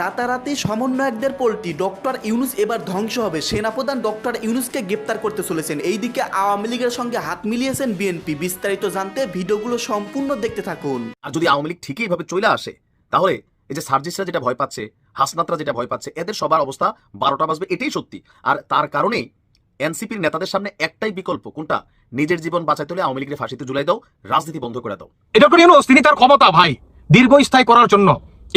রাতারাতি সমন্বয়কদের পোলটি ডক্টর ইউনুস এবার ধ্বংস হবে। সেনাপ্রধান ডক্টর ইউনুসকে গ্রেপ্তার করতে চলেছেন। এইদিকে আওয়ামী লীগের সঙ্গে হাত মিলিয়েছেন বিএনপি। বিস্তারিত জানতে ভিডিওগুলো সম্পূর্ণ দেখতে থাকুন। আর যদি আওয়ামী লীগ ঠিকই ভাবে চলে আসে তাহলে এই যে সার্জিসরা যেটা ভয় পাচ্ছে হাসনাতরা যেটা ভয় পাচ্ছে এদের সবার অবস্থা বারোটা বাজবে এটাই সত্যি। আর তার কারণেই এনসিপির নেতাদের সামনে একটাই বিকল্প কোনটা? নিজের জীবন বাঁচাতে হলে আওয়ামী লীগের ফাঁসিতে ঝুলাই দাও রাজনীতি বন্ধ করে দাও। ইউনুস তিনি তার ক্ষমতা ভাই দীর্ঘস্থায়ী করার জন্য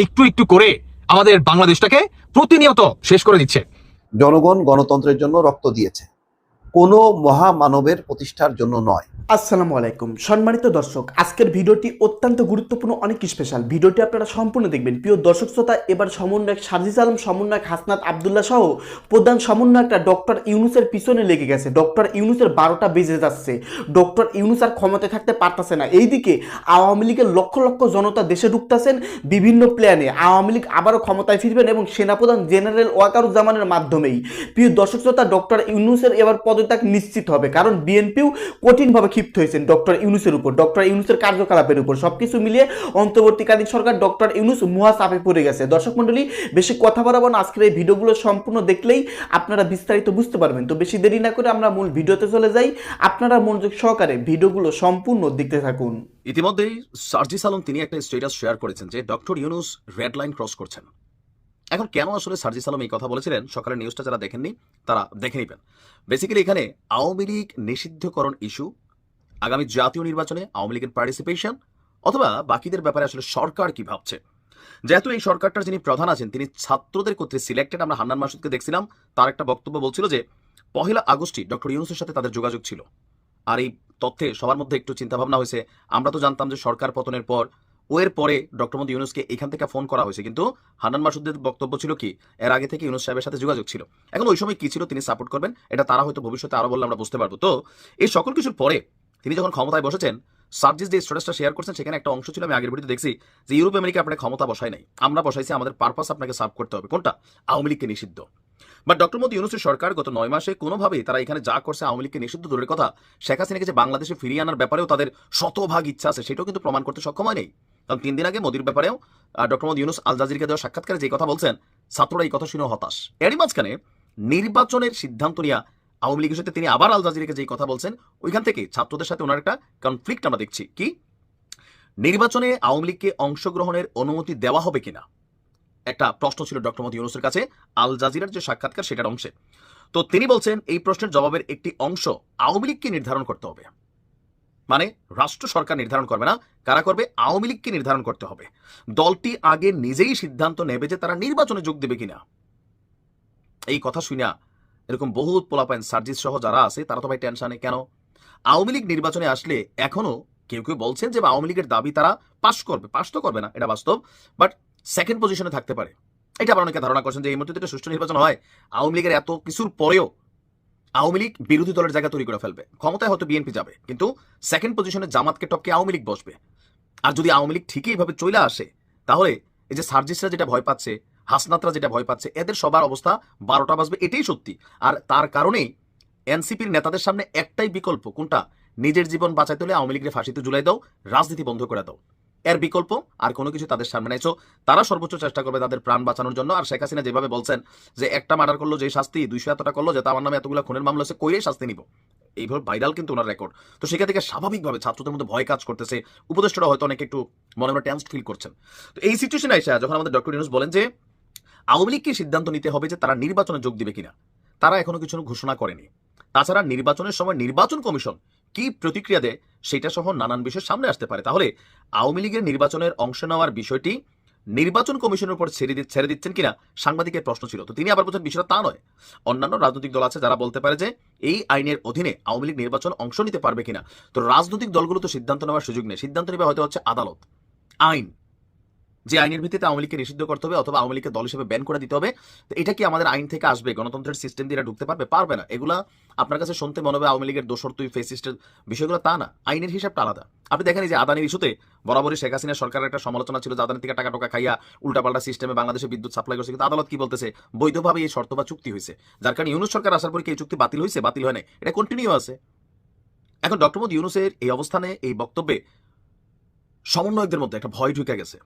একটু একটু করে আমাদের বাংলাদেশটাকে প্রতিনিয়ত শেষ করে দিচ্ছে। জনগণ গণতন্ত্রের জন্য রক্ত দিয়েছে। কোনো মহামানবের প্রতিষ্ঠার জন্য নয়। আসসালামু আলাইকুম। সম্মানিত দর্শক, আজকের ভিডিওটি অত্যন্ত গুরুত্বপূর্ণ, অনেক স্পেশাল ভিডিওটি আপনারা সম্পূর্ণ দেখবেন। প্রিয় দর্শক শ্রোতা, এবার সমন্বয়ক সার্জিস আলম, সমন্বয়ক হাসনাত আবদুল্লাহ সহ প্রধান সমন্বয়কটা ডক্টর ইউনুসের পিছনে লেগে গেছে। ডক্টর ইউনুসের বারোটা বেজে যাচ্ছে। ডক্টর ইউনুস আর ক্ষমতায় থাকতে পারতেছে না। এইদিকে আওয়ামী লীগের লক্ষ লক্ষ জনতা দেশে ঢুকতেছেন বিভিন্ন প্ল্যানে আওয়ামী লীগ আবারও ক্ষমতায় ফিরবেন এবং সেনাপ্রধান জেনারেল ওয়াকারুজ্জামানের মাধ্যমেই। প্রিয় দর্শক শ্রোতা, ডক্টর ইউনুসের এবার পদত্যাগ নিশ্চিত হবে। কারণ বিএনপিও কঠিনভাবে ক্ষিপ্ত হয়েছেন ডক্টর ইউনুসের উপর। ডক্টর ইউনুসের কার্যকলাপের উপর। সবকিছু মিলিয়ে অন্তর্বর্তীকালীন সরকার ডক্টর ইউনুস মহা চাপে পড়ে গেছে। দর্শক মণ্ডলী, বেশি কথা বলাবো না। আজকের এই ভিডিওগুলো সম্পূর্ণ দেখলেই আপনারা বিস্তারিত বুঝতে পারবেন। তো বেশি দেরি না করে আমরা মূল ভিডিওতে চলে যাই। আপনারা মনোযোগ সহকারে ভিডিওগুলো সম্পূর্ণ দেখতে থাকুন। ইতিমধ্যেই সার্জি আলম তিনি একটা স্টেটাস শেয়ার করেছেন যে doctor Yunus red line cross করছেন। এখন কেন আসলে সার্জিস আলম এই কথা বলেছিলেন? সকালের নিউজটা যারা দেখেননি, তারা দেখে নেবেন। বেসিক্যালি এখানে আওয়ামী লীগ নিষিদ্ধকরণ ইস্যু আগামী জাতীয় নির্বাচনে আওয়ামী লীগের পার্টিসিপেশন অথবা বাকিদের ব্যাপারে আসলে সরকার কি ভাবছে? যেহেতু এই সরকারটার যিনি প্রধান আছেন, তিনি ছাত্রদের কর্তৃক সিলেক্টেড আমরা হান্নান মাসুদকে দেখছিলাম, তার একটা বক্তব্য বলছিল যে, পহেলা আগস্টই ডক্টর ইউনুসের সাথে তাদের যোগাযোগ ছিল। আর এই তথ্যে সবার মধ্যে একটু চিন্তাভাবনা হয়েছে। আমরা তো জানতাম যে সরকার পতনের পর, ও এর পরে ডক্টর মোদী ইউনুসকে এখান থেকে ফোন করা হয়েছে। কিন্তু হান্নান মাসুদের বক্তব্য ছিল কি? এর আগে থেকে ইউনুস সাহেবের সাথে যোগাযোগ ছিল। এখন ওই সময় কি ছিল তিনি সাপোর্ট করবেন? এটা তারা হয়তো ভবিষ্যতে আরও বললে আমরা বুঝতে পারব। তো এই সকল কিছুর পরে তিনি যখন ক্ষমতায় বসেছেন, সার্জিস যে স্ট্যাটাসটা শেয়ার করছেন, সেখানে একটা অংশ ছিল আমি আগের ভিডিওতে দেখছি যে ইউরোপ আমেরিকা আপনার ক্ষমতা বসায় নাই। আমরা বসাইছি, আমাদের পারপাস আপনাকে সার্ভ করতে হবে। কোনটা? আওয়ামী লীগকে নিষিদ্ধ। বাট ডক্টর মোদী ইউনুসের সরকার গত নয় মাসে কোনোভাবেই তারা এখানে যা করছে আওয়ামী লীগকে নিষিদ্ধ দূরের কথা, শেখ হাসিনাকে যে বাংলাদেশে ফিরিয়ে আনার ব্যাপারেও তাদের শতভাগ ইচ্ছা আছে, সেটাও কিন্তু প্রমাণ করতে সক্ষম হয় নেই কারণ তিন দিন আগে মোদির ব্যাপারেও ডক্টর মোদী ইউনুস আল জাজিরকে দেওয়া সাক্ষাৎকারে যে কথা বলছেন, ছাত্ররা এই কথা শুনে হতাশ। এরই মাঝখানে নির্বাচনের সিদ্ধান্ত নিয়ে আওয়ামী লীগের সাথে তিনি আবার আল জাজিরকে যে কথা বলছেন, ওইখান থেকে ছাত্রদের সাথে ওনার একটা কনফ্লিক্ট আমরা দেখছি। কি? নির্বাচনে আওয়ামী লীগকে অংশগ্রহণের অনুমতি দেওয়া হবে কিনা? একটা প্রশ্ন ছিল ডক্টর মোদী ইউনুসের কাছে, আল জাজিরার যে সাক্ষাৎকার সেটার অংশে। তো তিনি বলছেন, এই প্রশ্নের জবাবের একটি অংশ আওয়ামী লীগকে নির্ধারণ করতে হবে। মানে রাষ্ট্র সরকার নির্ধারণ করবে না, কারা করবে? আওয়ামী লীগকে নির্ধারণ করতে হবে। দলটি আগে নিজেই সিদ্ধান্ত নেবে যে তারা নির্বাচনে যোগ দেবে কিনা। এই কথা শুনিয়া এরকম বহুত পোলাপাইন সার্জিস সহ যারা আছে, তারা তো ভাই টেনশনে, কেন? আওয়ামী লীগ নির্বাচনে আসলে এখনও কেউ কেউ বলছেন যে, আওয়ামী লীগের দাবি তারা পাশ করবে, পাশ তো করবে না, এটা বাস্তব বাট সেকেন্ড পজিশনে থাকতে পারে। এটা আবার অনেকে ধারণা করছেন যে, এই মুহূর্তে যদি সুষ্ঠু নির্বাচন হয়। আওয়ামী লীগের এত কিছুর পরেও আওয়ামী লীগ বিরোধী দলের জায়গা তৈরি করে ফেলবে। ক্ষমতায় হয়তো বিএনপি যাবে, কিন্তু সেকেন্ড পজিশনে জামাতকে টপকে আওয়ামী লীগ বসবে। আর যদি আওয়ামী লীগ ঠিকই এইভাবে চলে আসে, তাহলে এই যে সার্জিসরা যেটা ভয় পাচ্ছে হাসনাতরা যেটা ভয় পাচ্ছে, এদের সবার অবস্থা বারোটা বাজবে, এটাই সত্যি। আর তার কারণেই এনসিপির নেতাদের সামনে একটাই বিকল্প, কোনটা? নিজের জীবন বাঁচাইতে হলে আওয়ামী লীগের ফাঁসিতে জুলাই দাও, রাজনীতি বন্ধ করে দাও। এর বিকল্প, আর কোনো কিছু তাদের সামনে নাই। তারা সর্বোচ্চ চেষ্টা করবে তাদের প্রাণ বাঁচানোর জন্য। আর শেখ হাসিনা যেভাবে বলছেন যে, একটা মার্ডার করল যে শাস্তি দুইশো এতটা করল, যে আমার নামে এতগুলো খুনের মামলা আছে কইরে শাস্তি নিব। এইভাবে ভাইরাল কিন্তু ওনার রেকর্ড তো সেখান থেকে স্বাভাবিকভাবে ছাত্রদের মধ্যে ভয় কাজ করতেছে। উপদেষ্টারা হয়তো অনেকে একটু মনে মনে টেন্স ফিল করছেন। তো এই সিচুয়েশনে এসে, যখন আমাদের ডক্টর ইউনুস বলেন যে আওয়ামী লীগকে সিদ্ধান্ত নিতে হবে যে তারা নির্বাচনে যোগ দিবে কিনা। তারা এখনও কিছু ঘোষণা করেনি। তাছাড়া নির্বাচনের সময় নির্বাচন কমিশন কি প্রতিক্রিয়া দেয় সেটা সহ নানান বিষয় সামনে আসতে পারে। তাহলে আওয়ামী লীগের নির্বাচনের অংশ নেওয়ার বিষয়টি নির্বাচন কমিশনের উপর ছেড়ে ছেড়ে দিচ্ছেন কিনা সাংবাদিকের প্রশ্ন ছিল। তো তিনি আবার বলছেন, বিষয়টা তা নয়। অন্যান্য রাজনৈতিক দল আছে যারা বলতে পারে যে এই আইনের অধীনে আওয়ামী লীগ নির্বাচন অংশ নিতে পারবে কিনা। তো রাজনৈতিক দলগুলো তো সিদ্ধান্ত নেওয়ার সুযোগ নেই। সিদ্ধান্ত নেবে হয়তো হচ্ছে আদালত। আইন। যে আইনের ভিত্তিতে আওয়ামী লীগকে নিষিদ্ধ করতে হবে অথবা আওয়ামী লীগকে দল হিসেবে ব্যান করে দিতে হবে, তো এটা কি আমাদের আইন থেকে আসবে? গণতন্ত্রের সিস্টেম দিয়ে ঢুকতে পারবে? পারবে না। এগুলা আপনার কাছে শুনতে মনে হবে আওয়ামী লীগের দোষর, তুই ফেসিস্টের বিষয়গুলো তা না। আইনের হিসাবটা আলাদা। আপনি দেখেন যে আদানির ইস্যুতে বরাবরই শেখ হাসিনা সরকারের একটা সমালোচনা ছিল, যে আদানি থেকে টাকা টাকা খাইয়া উল্টাপাল্টা সিস্টেমে বাংলাদেশে বিদ্যুৎ সাপ্লাই করছে। কিন্তু আদালত কি বলতেছে? বৈধভাবে এই শর্ত বা চুক্তি হয়েছে। যার কারণে ইউনুস সরকার আসার পর কি এই চুক্তি বাতিল হয়েছে? বাতিল হয় নাই। এটা কন্টিনিউ আছে। এখন ডক্টর মোদী ইউনুসের এই অবস্থানে এই বক্তব্যে সমন্বয়কদের মধ্যে একটা ভয় ঢুকে গেছে।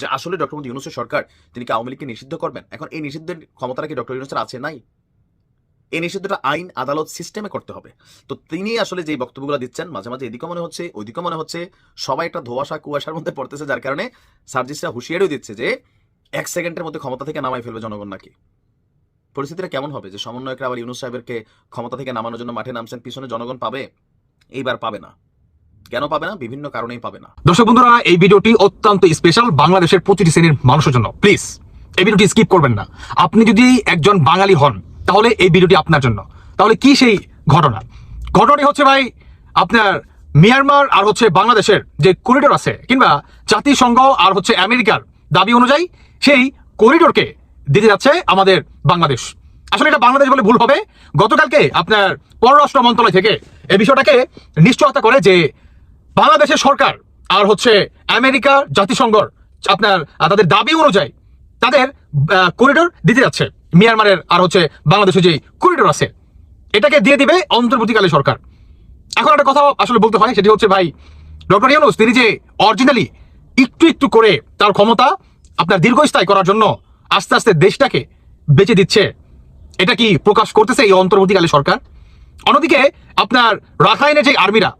যে আসলে ডক্টর মোদী ইউনুসের সরকার, তিনি কি আওয়ামী লীগকে নিষিদ্ধ করবেন? এখন এই নিষিদ্ধের ক্ষমতাটা কি ডক্টর ইউনুসের আছে? নাই। এই নিষিদ্ধটা আইন, আদালত সিস্টেমে করতে হবে। তো তিনি আসলে যে বক্তব্যগুলো দিচ্ছেন, মাঝে মাঝে এদিকে মনে হচ্ছে ওইদিকে মনে হচ্ছে, সবাই একটা ধোয়াশা, কুয়াশার মধ্যে পড়তেছে, যার কারণে সার্জিসরা হুঁশিয়ারিও দিচ্ছে যে এক সেকেন্ডের মধ্যে ক্ষমতা থেকে নামাই ফেলবে জনগণ নাকি? পরিস্থিতিটা কেমন হবে যে সমন্বয়করা আবার ইউনুস সাহেবেরকে ক্ষমতা থেকে নামানোর জন্য মাঠে নামছেন, পিছনে জনগণ পাবে? এইবার পাবে না। কেন পাবে না? বিভিন্ন কারণেই পাবে না। দর্শক বন্ধুরা, এই ভিডিওটি অত্যন্ত স্পেশাল বাংলাদেশের প্রতিটি শ্রেণির মানুষের জন্য। প্লিজ এই ভিডিওটি স্কিপ করবেন না। আপনি যদি একজন বাঙালি হন, তাহলে এই ভিডিওটি আপনার জন্য। তাহলে কি সেই ঘটনা? ঘটনাটি হচ্ছে ভাই, আপনার মিয়ানমার আর হচ্ছে বাংলাদেশের যে করিডোর আছে, কিংবা জাতিসংঘ আর হচ্ছে আমেরিকার দাবি অনুযায়ী সেই করিডোরকে দিতে যাচ্ছে আমাদের বাংলাদেশ। আসলে এটা বাংলাদেশ বলে ভুল হবে। গতকালকে আপনার পররাষ্ট্র মন্ত্রণালয় থেকে এই বিষয়টাকে নিশ্চয়তা করে যে বাংলাদেশের সরকার আর হচ্ছে আমেরিকা জাতিসংঘর, আপনার তাদের দাবি অনুযায়ী তাদের করিডোর দিতে যাচ্ছে। মিয়ানমারের আর হচ্ছে বাংলাদেশের যে করিডোর আছে, এটাকে দিয়ে দিবে অন্তর্বর্তীকালে সরকার। এখন একটা কথা আসলে বলতে হয়, সেটি হচ্ছে ভাই, ডক্টর ইউনুস, তিনি যে অরিজিনালি একটু একটু করে তার ক্ষমতা আপনার দীর্ঘস্থায়ী করার জন্য আস্তে আস্তে দেশটাকে বেঁচে দিচ্ছে, এটা কি প্রকাশ করতেছে এই অন্তর্বর্তীকালে সরকার? অন্যদিকে আপনার রাখাইনের যে আর্মিরা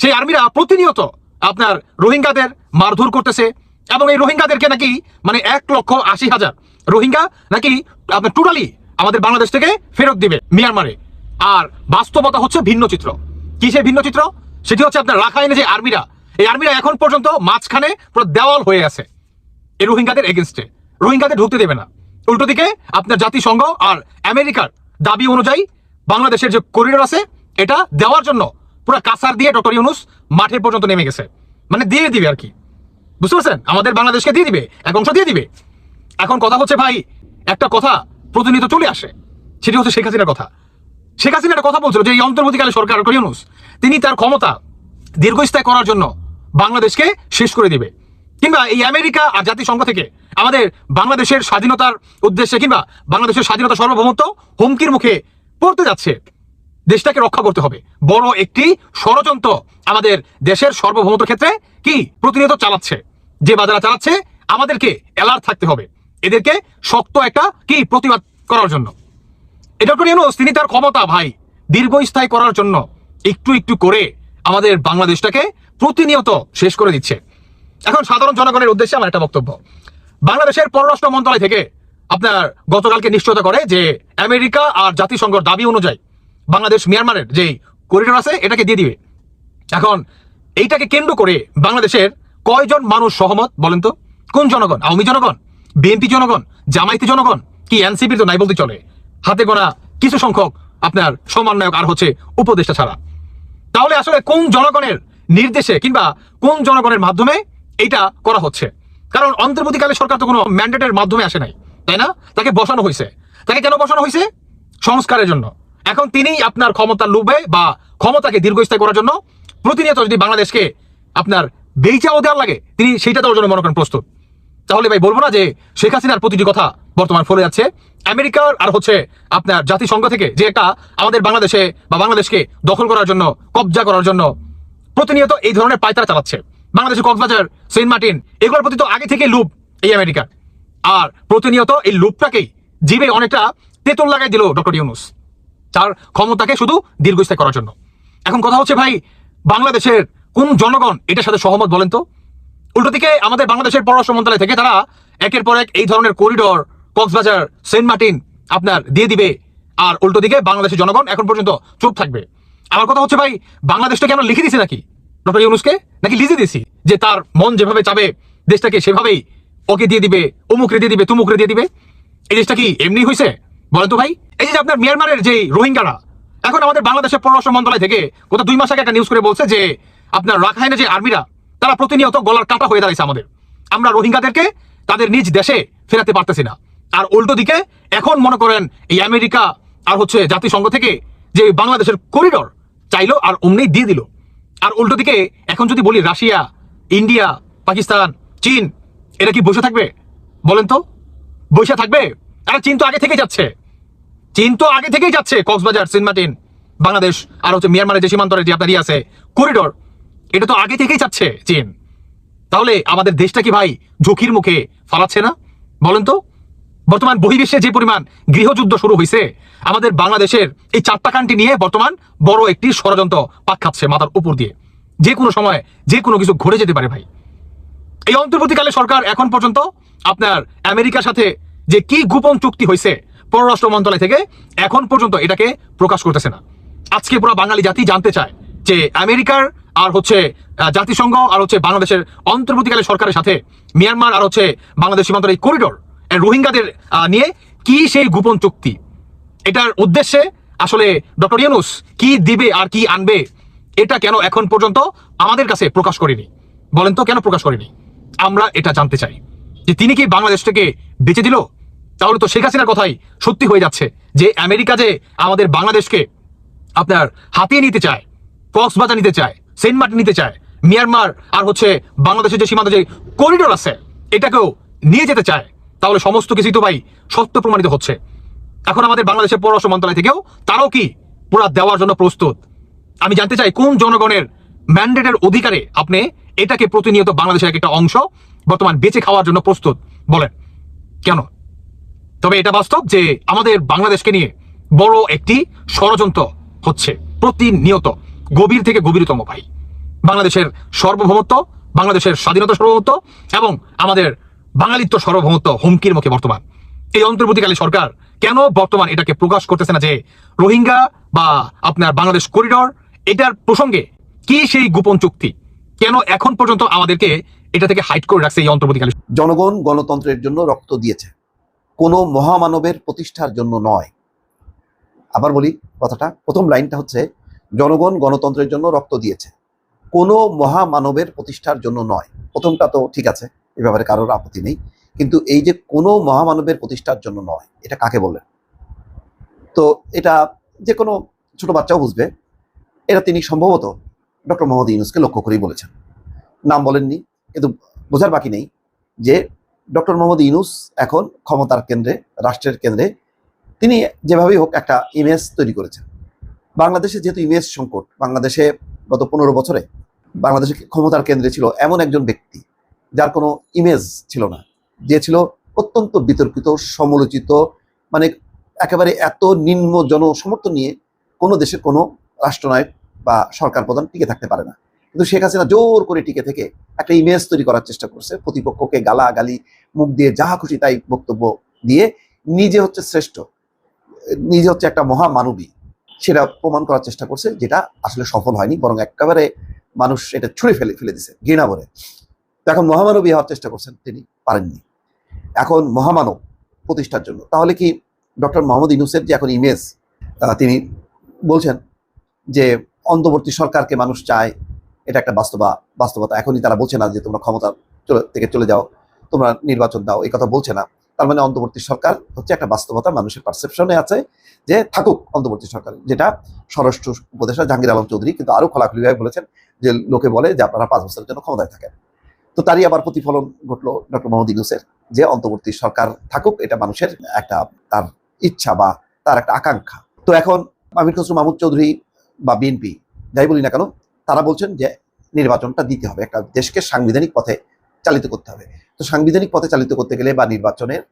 সেই আর্মিরা প্রতিনিয়ত আপনার রোহিঙ্গাদের মারধর করতেছে এবং এই রোহিঙ্গাদেরকে নাকি মানে এক লক্ষ আশি হাজার রোহিঙ্গা নাকি আপনার টোটালি আমাদের বাংলাদেশ থেকে ফেরত দিবে মিয়ানমারে। আর বাস্তবতা হচ্ছে ভিন্ন চিত্র। কি সে ভিন্ন চিত্র? সেটি হচ্ছে আপনার রাখাইনে যে আর্মিরা, এই আর্মিরা এখন পর্যন্ত মাঝখানে পুরো দেওয়াল হয়ে আছে এই রোহিঙ্গাদের এগেনস্টে রোহিঙ্গাদের ঢুকতে দেবে না। উল্টো দিকে আপনার জাতিসংঘ আর আমেরিকার দাবি অনুযায়ী বাংলাদেশের যে করিডোর আছে, এটা দেওয়ার জন্য পুরো কাসার দিয়ে ডক্টর ইউনুস মাঠে পর্যন্ত নেমে গেছে। মানে দিয়ে দিবে আর কি। বুঝতে পারছেন? আমাদের বাংলাদেশকে দিয়ে দিবে, এক অংশ দিয়ে দিবে। এখন কথা হচ্ছে ভাই, একটা কথা প্রতিনিয়ত চলে আসে, সেটি হচ্ছে শেখ হাসিনার কথা। শেখ হাসিনা একটা কথা বলছিল যে, এই অন্তর্বর্তীকালে সরকার ডক্টর ইউনুস, তিনি তার ক্ষমতা দীর্ঘস্থায়ী করার জন্য বাংলাদেশকে শেষ করে দিবে। কিংবা এই আমেরিকা আর জাতিসংঘ থেকে আমাদের বাংলাদেশের স্বাধীনতার উদ্দেশ্যে কিংবা বাংলাদেশের স্বাধীনতা সার্বভৌমত্ব হুমকির মুখে পড়তে যাচ্ছে। দেশটাকে রক্ষা করতে হবে। বড় একটি ষড়যন্ত্র আমাদের দেশের সার্বভৌমত্ব ক্ষেত্রে কি? প্রতিনিয়ত চালাচ্ছে। যে বাজারা চালাচ্ছে, আমাদেরকে অ্যালার্ট থাকতে হবে। এদেরকে শক্ত একটা কি প্রতিবাদ করার জন্য। এটা করে ইউনুস তিনি তার ক্ষমতা ভাই। দীর্ঘস্থায়ী করার জন্য একটু একটু করে আমাদের বাংলাদেশটাকে প্রতিনিয়ত শেষ করে দিচ্ছে। এখন সাধারণ জনগণের উদ্দেশ্যে আমার একটা বক্তব্য। বাংলাদেশের পররাষ্ট্র মন্ত্রণালয় থেকে আপনার গতকালকে নিশ্চয়তা করে যে আমেরিকা আর জাতিসংঘর দাবি অনুযায়ী বাংলাদেশ মিয়ানমারের যে করিডোর আছে, এটাকে দিয়ে দিবে। এখন এইটাকে কেন্দ্র করে বাংলাদেশের কয়জন মানুষ সহমত বলেন তো? কোন জনগণ? আওয়ামী জনগণ? বিএনপি জনগণ? জামায়াতি জনগণ? কি এনসিপির তো নাই বলতে চলে। হাতে গোনা কিছু সংখ্যক আপনার সমন্বয়ক আর হচ্ছে উপদেষ্টা ছাড়া। তাহলে আসলে কোন জনগণের নির্দেশে কিংবা কোন জনগণের মাধ্যমে এটা করা হচ্ছে? কারণ অন্তর্বর্তীকালে সরকার তো কোনো ম্যান্ডেটের মাধ্যমে আসে নাই, তাই না? তাকে বসানো হয়েছে। তাকে কেন বসানো হয়েছে? সংস্কারের জন্য। এখন তিনি আপনার ক্ষমতা লোভে বা ক্ষমতাকে দীর্ঘস্থায়ী করার জন্য প্রতিনিয়ত যদি বাংলাদেশকে আপনার বেইচাও দেওয়ার লাগে, তিনি সেইটা দেওয়ার জন্য মনে করেন প্রস্তুত। তাহলে ভাই বলব না যে শেখ হাসিনার প্রতিটি কথা বর্তমান ফলে যাচ্ছে। আমেরিকার আর হচ্ছে আপনার জাতিসংঘ থেকে যে একটা আমাদের বাংলাদেশে বা বাংলাদেশকে দখল করার জন্য, কবজা করার জন্য প্রতিনিয়ত এই ধরনের পায়তারা চালাচ্ছে। বাংলাদেশের কক্সবাজার, সেন্ট মার্টিন, এগুলোর প্রতি তো আগে থেকে লুপ এই আমেরিকার। আর প্রতিনিয়ত এই লুপটাকেই জীবে অনেকটা তেতল লাগাই দিল ডক্টর ইউনুস। তার ক্ষমতাকে শুধু দীর্ঘস্থায়ী করার জন্য। এখন কথা হচ্ছে ভাই, বাংলাদেশের কোন জনগণ এটার সাথে সহমত বলেন তো? উল্টো দিকে আমাদের বাংলাদেশের পররাষ্ট্র মন্ত্রণালয় থেকে তারা একের পর এক এই ধরনের করিডর কক্সবাজার, সেন্ট মার্টিন আপনার দিয়ে দিবে। আর উল্টো দিকে বাংলাদেশের জনগণ এখন পর্যন্ত চুপ থাকবে। আমার কথা হচ্ছে ভাই বাংলাদেশটাকে আমরা লিখে দিছি নাকি? ডক্টর ইউনুসকে? নাকি লিখে দিছি যে তার মন যেভাবে চাবে, দেশটাকে সেভাবেই ওকে দিয়ে দিবে, অমুকরে দিয়ে দিবে, তুমুকরে দিয়ে দিবে। এই দেশটা কি এমনি হয়েছে বলেন তো ভাই, এই যে আপনার মিয়ানমারের যে রোহিঙ্গারা, এখন আমাদের বাংলাদেশের পররাষ্ট্র মন্ত্রণালয় থেকে গত দুই মাস আগে একটা নিউজ করে বলছে যে, আপনার রাখাইনে যে আর্মিরা, তারা প্রতিনিয়ত গলার কাটা হয়ে দাঁড়িয়েছে আমাদের। আমরা রোহিঙ্গাদেরকে তাদের নিজ দেশে ফেরাতে পারতেছি না। আর উল্টো দিকে, এখন মনে করেন এই আমেরিকা আর হচ্ছে জাতিসংঘ থেকে যে বাংলাদেশের করিডর চাইলো আর অমনি দিয়ে দিল। আর উল্টো দিকে, এখন যদি বলি রাশিয়া, ইন্ডিয়া, পাকিস্তান, চীন, এরা কি বসে থাকবে? বলেন তো। বসে থাকবে? আরে চীন তো আগে থেকে যাচ্ছে। চীন তো আগে থেকেই যাচ্ছে কক্সবাজার, সেন্ট মার্টিন, বাংলাদেশ, আর হচ্ছে মিয়ানমারের যে সীমান্তরে যে আপনার আছে, করিডোর। এটা তো আগে থেকেই যাচ্ছে চীন। তাহলে আমাদের দেশটা কি ভাই ঝুঁকির মুখে ফালাচ্ছে না? বলেন তো। বর্তমান বহির্বিশ্বে যে পরিমাণ গৃহযুদ্ধ শুরু হয়েছে আমাদের বাংলাদেশের এই চারটা কান্ট্রি নিয়ে বর্তমান বড় একটি ষড়যন্ত্র পাক খাচ্ছে মাথার উপর দিয়ে। যে কোনো সময় যে কোনো কিছু ঘটে যেতে পারে ভাই। এই অন্তর্বর্তীকালে সরকার এখন পর্যন্ত আপনার আমেরিকার সাথে যে কি গোপন চুক্তি হয়েছে পররাষ্ট্র মন্ত্রণালয় থেকে এখন পর্যন্ত এটাকে প্রকাশ করতেছে না। আজকে পুরো বাঙালি জাতি জানতে চায় যে আমেরিকার আর হচ্ছে জাতিসংঘ আর হচ্ছে বাংলাদেশের অন্তর্বর্তীকালে সরকারের সাথে মিয়ানমার আর হচ্ছে বাংলাদেশ সীমান্তের এই করিডোর রোহিঙ্গাদের নিয়ে কি সেই গোপন চুক্তি? এটার উদ্দেশ্যে আসলে ডক্টর ইয়ানুস কি দিবে আর কি আনবে এটা কেন এখন পর্যন্ত আমাদের কাছে প্রকাশ করেনি? বলেন তো কেন প্রকাশ করেনি? আমরা এটা জানতে চাই যে তিনি কি বাংলাদেশ থেকে বেঁচে দিল? তাহলে তো শেখ হাসিনার কথাই সত্যি হয়ে যাচ্ছে যে আমেরিকা যে আমাদের বাংলাদেশকে আপনার হাতিয়ে নিতে চায়, কক্সবাজার নিতে চায়, সেন্ট মার্টিন নিতে চায়, মিয়ানমার আর হচ্ছে বাংলাদেশের যে সীমান্ত যে করিডোর আছে, এটাকেও নিয়ে যেতে চায়, তাহলে সমস্ত কিছুই তো ভাই সত্য প্রমাণিত হচ্ছে। এখন আমাদের বাংলাদেশের পররাষ্ট্র মন্ত্রণালয় থেকেও তারাও কি পুরা দেওয়ার জন্য প্রস্তুত? আমি জানতে চাই কোন জনগণের ম্যান্ডেটের অধিকারে আপনি এটাকে প্রতিনিয়ত বাংলাদেশের একটা অংশ বর্তমান বেঁচে খাওয়ার জন্য প্রস্তুত? বলেন। কেন? তবে এটা বাস্তব যে আমাদের বাংলাদেশকে নিয়ে বড় একটি ষড়যন্ত্র হচ্ছে, প্রতিনিয়ত, গভীর থেকে গভীরতম ভাই বাংলাদেশের সার্বভৌমত্ব, বাংলাদেশের স্বাধীনতা সার্বভৌমত্ব এবং আমাদের বাঙালিত্ব সার্বভৌমত্ব হুমকির মুখে বর্তমান। এই অন্তর্বর্তীকালী সরকার কেন বর্তমান এটাকে প্রকাশ করতেছে না যে রোহিঙ্গা বা আপনার বাংলাদেশ করিডর, এটার প্রসঙ্গে কি সেই গোপন চুক্তি? কেন এখন পর্যন্ত আমাদেরকে এটা থেকে হাইট করে রাখছে এই অন্তর্বর্তীকালী? জনগণ গণতন্ত্রের জন্য রক্ত দিয়েছে। কোনো মহামানবের প্রতিষ্ঠার জন্য নয়। আবার বলি কথাটা, প্রথম লাইনটা হচ্ছে, জনগণ গণতন্ত্রের জন্য রক্ত দিয়েছে। কোনো মহামানবের প্রতিষ্ঠার জন্য নয়। প্রথমটা তো ঠিক আছে, এ ব্যাপারে কারোর আপত্তি নেই। কিন্তু এই যে কোনো মহামানবের প্রতিষ্ঠার জন্য নয়, এটা কাকে বললেন তো এটা যে কোনো ছোট বাচ্চাও বুঝবে, এটা তিনি সম্ভবত ডক্টর মোহাম্মদ ইউনুসকে লক্ষ্য করেই বলেছেন। নাম বলেননি, কিন্তু বোঝার বাকি নেই যে ডক্টর মোহাম্মদ ইউনুস এখন ক্ষমতার কেন্দ্রে, রাষ্ট্রের কেন্দ্রে। তিনি যেভাবেই হোক একটা ইমেজ তৈরি করেছেন। বাংলাদেশে যেহেতু ইমেজ সংকট, বাংলাদেশে গত পনেরো বছরে বাংলাদেশে ক্ষমতার কেন্দ্রে ছিল এমন একজন ব্যক্তি, যার কোনো ইমেজ ছিল না। যে ছিল অত্যন্ত বিতর্কিত, সমালোচিত মানে একেবারে এত নিম্ন জনসমর্থন নিয়ে কোনো দেশের কোনো রাষ্ট্রনায়ক বা সরকার প্রধান টিকে থাকতে পারে না। কিন্তু শেখ হাসিনা জোর করে টিকে থেকে একটা ইমেজ তৈরি করার চেষ্টা করছে। প্রতিপক্ষকে গালা গালি মুখ দিয়ে যাহা খুশি তাই বক্তব্য দিয়ে নিজে হচ্ছে শ্রেষ্ঠ, নিজে হচ্ছে একটা মহামানবী। সেটা প্রমাণ করার চেষ্টা করছে যেটা আসলে সফল হয়নি, বরং একেবারে মানুষ এটা ছুঁড়ে ফেলে ফেলে দিছে, ঘৃণা ভরে তো এখন মহামানবী হওয়ার চেষ্টা করছেন তিনি, পারেননি। এখন মহামানব প্রতিষ্ঠার জন্য। তাহলে কি ডক্টর মোহাম্মদ ইউনুসের যে এখন ইমেজ তিনি বলছেন যে অন্তর্বর্তী সরকারকে মানুষ চায় এটা একটা বাস্তবা, বাস্তবতা। এখনই তারা বলছে না যে তোমরা ক্ষমতা থেকে চলে যাও, তোমরা নির্বাচন দাও, এই কথা বলছে না। তার মানে অন্তর্বর্তী সরকার হচ্ছে একটা বাস্তবতা, মানুষের পারসেপশনে আছে যে থাকুক অন্তর্বর্তী সরকার, যেটা স্বরাষ্ট্র উপদেষ্টা জাহাঙ্গীর আলম চৌধুরী কিন্তু আরও খোলাখুলিভাবে বলেছেন যে লোকে বলে যে আপনারা পাঁচ বছরের জন্য ক্ষমতায় থাকেন। তো তারই আবার প্রতিফলন ঘটলো ডক্টর মোহাম্মদ ইউনুসের, যে অন্তর্বর্তী সরকার থাকুক, এটা মানুষের একটা তার ইচ্ছা বা তার একটা আকাঙ্ক্ষা। তো এখন আমির খসরু মাহমুদ চৌধুরী বা বিএনপি, যাই বলি না কেন তারা বলছেন যে নির্বাচনটা দিতে হবে। একটা দেশকে সাংবিধানিক পথে চালিত করতে হবে। তো সাংবিধানিক পথে চালিত করতে গেলে বা নির্বাচনের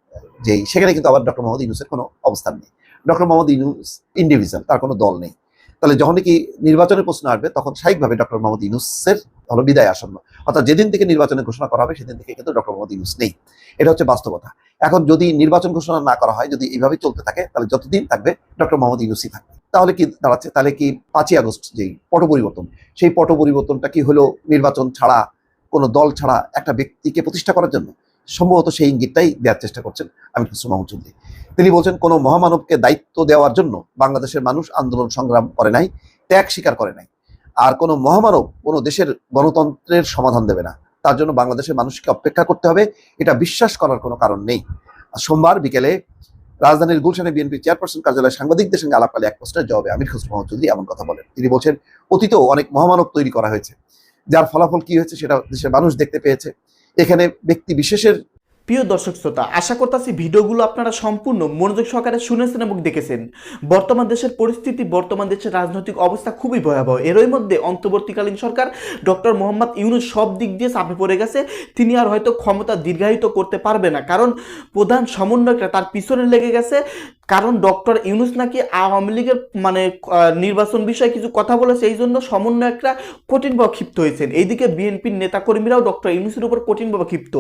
যেই, সেখানে কিন্তু আবার ডক্টর মোহাম্মদ ইউনুসের কোনো অবস্থান নেই। ডক্টর মোহাম্মদ ইউনুস ইন্ডিভিজুয়াল তার কোনো দল নেই। তাহলে যখনই কি নির্বাচনের প্রশ্ন আসবে, তখন স্বাভাবিকভাবে ডক্টর মোহাম্মদ ইউনুসের হলো বিদায় আসন্ন। অর্থাৎ যেদিন থেকে নির্বাচনের ঘোষণা করা হবে, সেদিন থেকে কিন্তু ডক্টর মোহাম্মদ ইউনুস নেই। এটা হচ্ছে বাস্তবতা। এখন যদি নির্বাচন ঘোষণা না করা হয়, যদি এইভাবে চলতে থাকে, তাহলে যতদিন থাকবে, ডক্টর মোহাম্মদ ইউনুসই থাকবে। তাহলে কি দাঁড়াচ্ছে? তাহলে কি পাঁচই আগস্ট যেই পট পরিবর্তন, সেই পট পরিবর্তনটা কি হলো? নির্বাচন ছাড়া, কোনো দল ছাড়া একটা ব্যক্তিকে প্রতিষ্ঠা করার জন্য? সম্ভবত সেই ইঙ্গিতটাই দেওয়ার চেষ্টা করছেন খসরু মাহমুদ চৌধুরী। তিনি বলছেন, কোনো মহামানবকে দায়িত্ব দেওয়ার জন্য বাংলাদেশের মানুষ আন্দোলন সংগ্রাম করে নাই, ত্যাগ স্বীকার করে নাই। আর কোনো মহামানব কোনো দেশের গণতন্ত্রের সমাধান দেবে না। তার জন্য বাংলাদেশের মানুষকে অপেক্ষা করতে হবে। এটা বিশ্বাস করার কোনো কারণ নেই। সোমবার বিকেলে রাজধানীর গুলশানে বিএনপি চেয়ারপারসন কার্যালয়ে সাংবাদিকদের সঙ্গে আলাপকালে এক প্রশ্নের জবাবে আমির খসরু মোহাম্মদ চৌধুরী এমন কথা বলেন। তিনি বলছেন, অতীতেও অনেক মহামানব তৈরি করা হয়েছে, যার ফলাফল কি হয়েছে সেটা দেশের মানুষ দেখতে পেয়েছে। এখানে ব্যক্তি বিশেষের প্রিয় দর্শক শ্রোতা, আশা করতেছি ভিডিওগুলো আপনারা সম্পূর্ণ মনোযোগ সহকারে শুনেছেন এবং দেখেছেন। বর্তমান দেশের পরিস্থিতি, বর্তমান দেশের রাজনৈতিক অবস্থা খুবই ভয়াবহ। এরই মধ্যে অন্তর্বর্তীকালীন সরকার ডক্টর মোহাম্মদ ইউনুস সব দিক দিয়ে চাপে পড়ে গেছে। তিনি আর হয়তো ক্ষমতা দীর্ঘায়িত করতে পারবে না, কারণ প্রধান সমন্বয়করা তার পিছনে লেগে গেছে। কারণ ডক্টর ইউনুস নাকি আওয়ামী লীগের মানে নির্বাচন বিষয়ে কিছু কথা বলেছে এই জন্য সমন্বয়করা কঠিনভাবে ক্ষিপ্ত হয়েছেন। এইদিকে বিএনপির নেতাকর্মীরাও ডক্টর ইউনুসের উপর কঠিনভাবে ক্ষিপ্ত।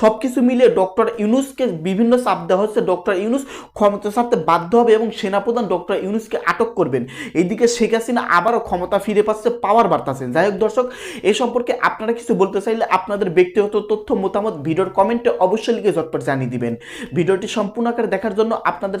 সব কিছু মিলিয়ে ডক্টর ইউনুসকে বিভিন্ন চাপ দেওয়া হচ্ছে। ডক্টর ইউনুস ক্ষমতা ছাড়তে বাধ্য হবে এবং সেনাপ্রধান ডক্টর ইউনুসকে আটক করবেন। এইদিকে শেখ হাসিনা আবারও ক্ষমতা ফিরে পাচ্ছে, পাওয়ার বার্তাছেন যাই হোক দর্শক এই সম্পর্কে আপনারা কিছু বলতে চাইলে আপনাদের ব্যক্তিগত তথ্য, মতামত ভিডিওর কমেন্টে অবশ্যই লিখে ঝটপট জানিয়ে দিবেন। ভিডিওটি সম্পূর্ণ আকারে দেখার জন্য আপনাদের